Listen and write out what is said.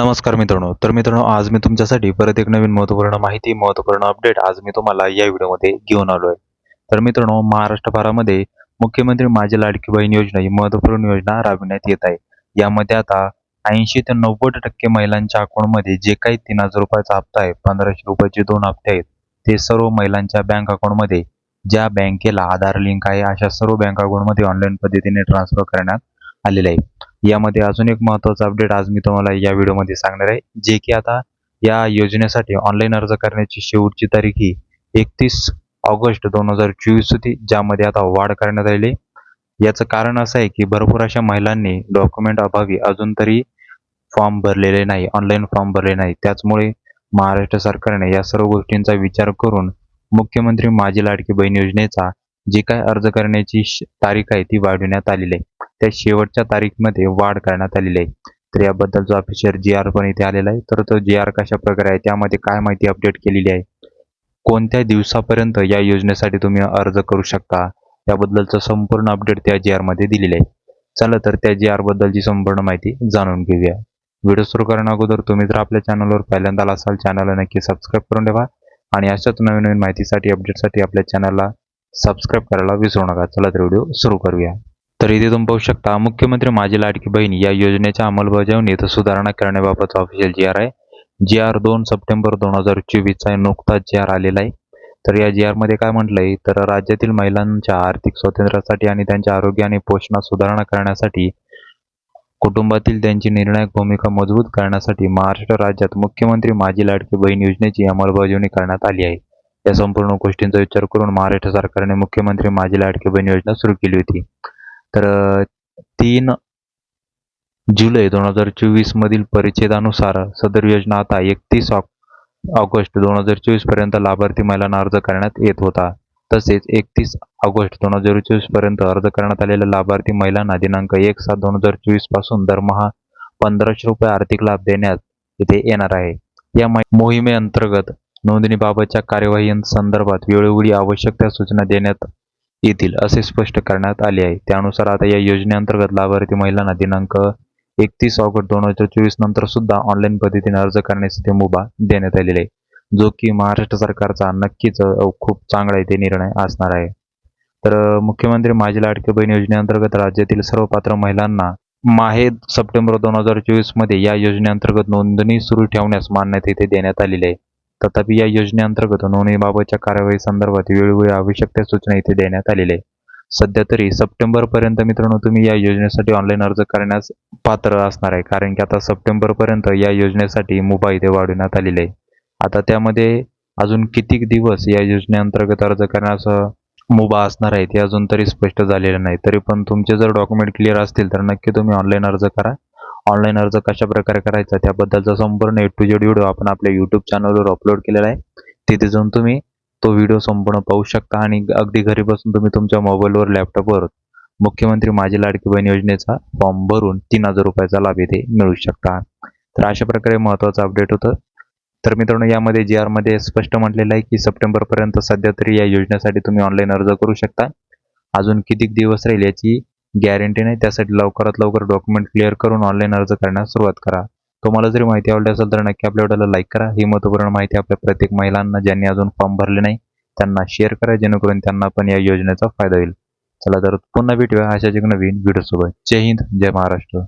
नमस्कार मित्रांनो. तर मित्रांनो आज मी तुमच्यासाठी परत एक नवीन महत्त्वपूर्ण माहिती महत्त्वपूर्ण अपडेट आज मी तुम्हाला या व्हिडिओमध्ये घेऊन आलो आहे. तर मित्रांनो महाराष्ट्रभरामध्ये मुख्यमंत्री माझी लाडकी बहीण योजना ही महत्त्वपूर्ण योजना राबविण्यात येत आहे. यामध्ये आता ऐंशी ते नव्वद टक्के महिलांच्या अकाउंटमध्ये जे काही तीन हजार रुपयाचा हप्ता आहे पंधराशे रुपयाचे दोन हप्ते आहेत ते सर्व महिलांच्या बँक अकाउंटमध्ये ज्या बँकेला आधार लिंक आहे अशा सर्व बँक अकाउंटमध्ये ऑनलाईन पद्धतीने ट्रान्सफर करण्यात आलेले आहे. यामध्ये अजून एक महत्त्वाचा अपडेट आज मी तुम्हाला या व्हिडिओमध्ये सांगणार आहे जे की आता या योजनेसाठी ऑनलाईन अर्ज करण्याची शेवटची तारीख ही एकतीस ऑगस्ट दोन हजार चोवीस होती ज्यामध्ये आता वाढ करण्यात आली याचं कारण असं आहे की भरपूर अशा महिलांनी डॉक्युमेंट अभावी अजून तरी फॉर्म भरलेले नाही ऑनलाईन फॉर्म भरले नाही. त्याचमुळे महाराष्ट्र सरकारने या सर्व गोष्टींचा विचार करून मुख्यमंत्री माझी लाडकी बहीण योजनेचा जी काय अर्ज करण्याची श- तारीख आहे ती वाढविण्यात आलेली आहे. त्या शेवटच्या तारीखमध्ये वाढ करण्यात आलेली आहे. तर याबद्दलचा ऑफिशियल जी आर पण इथे आलेला आहे तर तो जी आर कशा प्रकारे आहे त्यामध्ये काय माहिती अपडेट केलेली आहे? कोणत्या दिवसापर्यंत या योजनेसाठी तुम्ही अर्ज करू शकता? याबद्दलचं संपूर्ण अपडेट त्या जी आरमध्ये दिलेलं आहे. चला तर त्या जी आर बद्दलची संपूर्ण माहिती जाणून घेऊया. व्हिडिओ सुरू करण्या अगोदर तुम्ही जर आपल्या चॅनलवर पहिल्यांदा आला असाल चॅनलला नक्की सबस्क्राईब करून ठेवा आणि अशाच नवीन नवीन माहितीसाठी अपडेटसाठी आपल्या चॅनलला सबस्क्राईब करायला विसरू नका. चला तर व्हिडिओ सुरू करूया. तर इथे तुम्ही पाहू शकता मुख्यमंत्री माझी लाडकी बहीण या योजनेच्या अंमलबजावणीत सुधारणा करण्याबाबत ऑफिशियल जी आर आहे. जी आर दोन सप्टेंबर दोन हजार चोवीसचा नुकताच जी आर आलेला आहे. तर या जी आरमध्ये काय म्हटलंय तर राज्यातील महिलांच्या आर्थिक स्वातंत्र्यासाठी आणि त्यांच्या आरोग्य आणि पोषणात सुधारणा करण्यासाठी कुटुंबातील त्यांची निर्णायक भूमिका मजबूत करण्यासाठी महाराष्ट्र राज्यात मुख्यमंत्री माझी लाडकी बहीण योजनेची अंमलबजावणी करण्यात आली आहे. या संपूर्ण गोष्टींचा विचार करून महाराष्ट्र सरकारने मुख्यमंत्री माझी लाडकी बहीण योजना सुरू केली होती. तर तीन जुलै दोन हजार चोवीस मधील परिच्छेदानुसार सदर योजना आता एकतीस ऑगस्ट दोन हजार चोवीसपर्यंत लाभार्थी महिलांना अर्ज करण्यात येत होता. तसेच एकतीस ऑगस्ट दोन हजार चोवीसपर्यंत अर्ज करण्यात आलेल्या लाभार्थी महिलांना दिनांक एक सात दोन हजार चोवीसपासून दरमहा पंधराशे रुपये आर्थिक लाभ देण्यात येथे येणार आहे. या मोहिमेअंतर्गत नोंदणीबाबतच्या कार्यवाही संदर्भात वेळोवेळी आवश्यक त्या सूचना देण्यात येतील असे स्पष्ट करण्यात आले आहे. त्यानुसार आता या योजनेअंतर्गत लाभार्थी महिलांना दिनांक एकतीस ऑगस्ट दोन हजार चोवीस नंतर सुद्धा ऑनलाईन पद्धतीने अर्ज करण्यासाठी मुभा देण्यात आलेली आहे. जो की महाराष्ट्र सरकारचा नक्कीच खूप चांगला इथे निर्णय असणार आहे. तर मुख्यमंत्री माझी लाडकी बहीण योजनेअंतर्गत राज्यातील सर्व पात्र महिलांना माहे सप्टेंबर दोन हजार चोवीसमध्ये या योजनेअंतर्गत नोंदणी सुरू ठेवण्यास मान्यता इथे देण्यात आलेली आहे. तथापि या योजनेअंतर्गत नोंदणीबाबतच्या कार्यवाही संदर्भात वेळोवेळी आवश्यक त्या सूचना इथे देण्यात आलेल्या आहे सध्या तरी सप्टेंबरपर्यंत मित्रांनो तुम्ही या योजनेसाठी ऑनलाईन अर्ज करण्यास पात्र असणार आहे. कारण की आता सप्टेंबरपर्यंत या योजनेसाठी मुभा इथे वाढवण्यात आलेली आहे आता त्यामध्ये अजून किती दिवस या योजनेअंतर्गत अर्ज करण्यास मुभा असणार आहे ते अजून तरी स्पष्ट झालेलं नाही. तरी पण तुमचे जर डॉक्युमेंट क्लिअर असतील तर नक्की तुम्ही ऑनलाईन अर्ज करा. ऑनलाईन अर्ज कशा प्रकारे करायचा त्याबद्दलचा संपूर्ण ए टू जेड व्हिडिओ आपण आपल्या यूट्यूब चॅनलवर अपलोड केलेला आहे. तिथे जाऊन तुम्ही तो व्हिडिओ संपूर्ण पाहू शकता आणि अगदी घरी बसून तुम्ही तुमच्या मोबाईलवर लॅपटॉपवर मुख्यमंत्री माझी लाडकी बहीण योजनेचा फॉर्म भरून तीन हजार रुपयाचा लाभ इथे मिळू शकता. तर अशा प्रकारे महत्त्वाचं अपडेट होतं. तर मित्रांनो यामध्ये जी आरमध्ये स्पष्ट म्हटलेलं आहे की सप्टेंबरपर्यंत सध्या तरी या योजनेसाठी तुम्ही ऑनलाईन अर्ज करू शकता. अजून किती दिवस राहील याची गॅरंटी नाही त्यासाठी लवकरात लवकर डॉक्युमेंट क्लिअर करून ऑनलाईन अर्ज करण्यास सुरुवात करा. तुम्हाला जरी माहिती आवडली असेल तर नक्की आपल्या व्हिडिओला लाईक करा. ही महत्त्वपूर्ण माहिती आपल्या प्रत्येक महिलांना ज्यांनी अजून फॉर्म भरले नाही त्यांना शेअर करा जेणेकरून त्यांना पण या योजनेचा फायदा होईल. चला तर पुन्हा भेटूया अशाच एक नवीन व्हिडिओसोबत जय हिंद जय महाराष्ट्र.